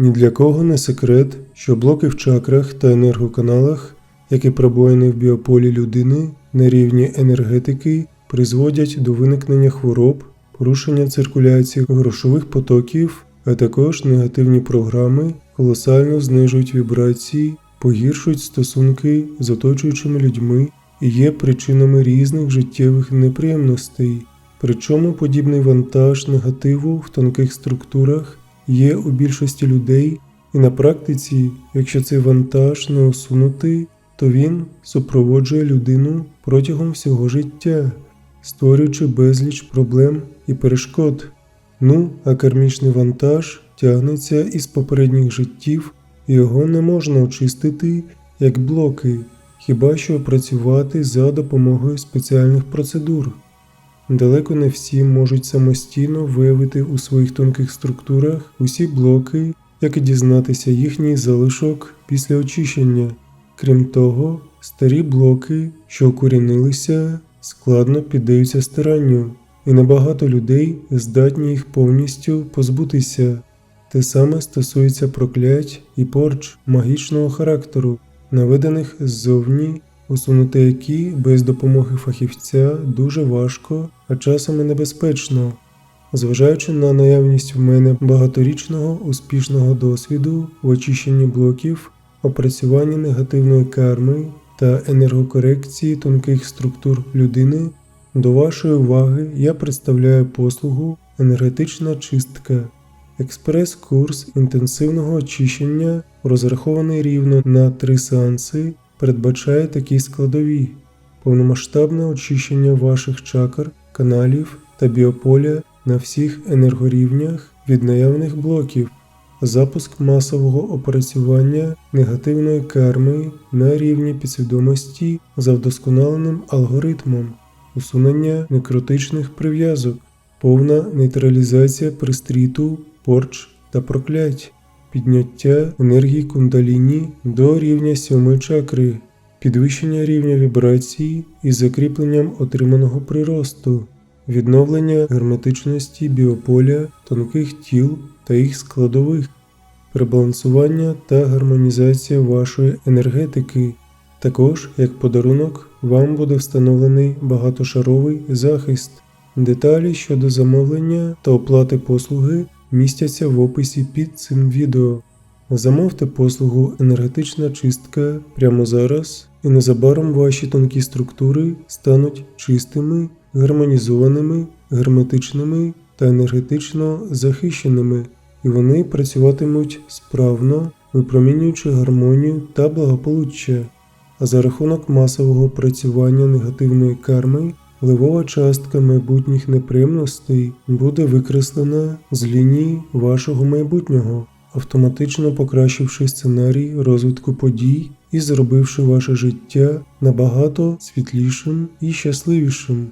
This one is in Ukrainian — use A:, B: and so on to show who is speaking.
A: Ні для кого не секрет, що блоки в чакрах та енергоканалах, які пробоїні в біополі людини на рівні енергетики, призводять до виникнення хвороб, порушення циркуляції грошових потоків, а також негативні програми колосально знижують вібрації, погіршують стосунки з оточуючими людьми і є причинами різних життєвих неприємностей. Причому подібний вантаж негативу в тонких структурах є у більшості людей, і на практиці, якщо цей вантаж не усунути, то він супроводжує людину протягом всього життя, створюючи безліч проблем і перешкод. Ну, а кармічний вантаж тягнеться із попередніх життів, його не можна очистити як блоки, хіба що працювати за допомогою спеціальних процедур. Далеко не всі можуть самостійно виявити у своїх тонких структурах усі блоки, як і дізнатися їхній залишок після очищення. Крім того, старі блоки, що укорінилися, складно піддаються стиранню, і небагато людей здатні їх повністю позбутися. Те саме стосується проклять і порч магічного характеру, наведених ззовні, усунути які без допомоги фахівця дуже важко, а часом і небезпечно. Зважаючи на наявність в мене багаторічного успішного досвіду в очищенні блоків, опрацюванні негативної карми та енергокорекції тонких структур людини, до вашої уваги я представляю послугу енергетична чистка. Експрес-курс інтенсивного очищення, розрахований рівно на три сеанси, передбачає такі складові: повномасштабне очищення ваших чакр, каналів та біополя на всіх енергорівнях від наявних блоків, запуск масового опрацювання негативної карми на рівні підсвідомості за вдосконаленим алгоритмом, усунення некротичних прив'язок, повна нейтралізація пристріту, порч та проклять, підняття енергії кундаліні до рівня сьомої чакри, підвищення рівня вібрації із закріпленням отриманого приросту, відновлення герметичності біополя тонких тіл та їх складових, перебалансування та гармонізація вашої енергетики. Також, як подарунок, вам буде встановлений багатошаровий захист. Деталі щодо замовлення та оплати послуги містяться в описі під цим відео. Замовте послугу енергетична чистка прямо зараз, і незабаром ваші тонкі структури стануть чистими, гармонізованими, герметичними та енергетично захищеними, і вони працюватимуть справно, випромінюючи гармонію та благополуччя. А за рахунок масового працювання негативної карми Ливова частка майбутніх неприємностей буде викреслена з лінії вашого майбутнього, автоматично покращивши сценарій розвитку подій і зробивши ваше життя набагато світлішим і щасливішим.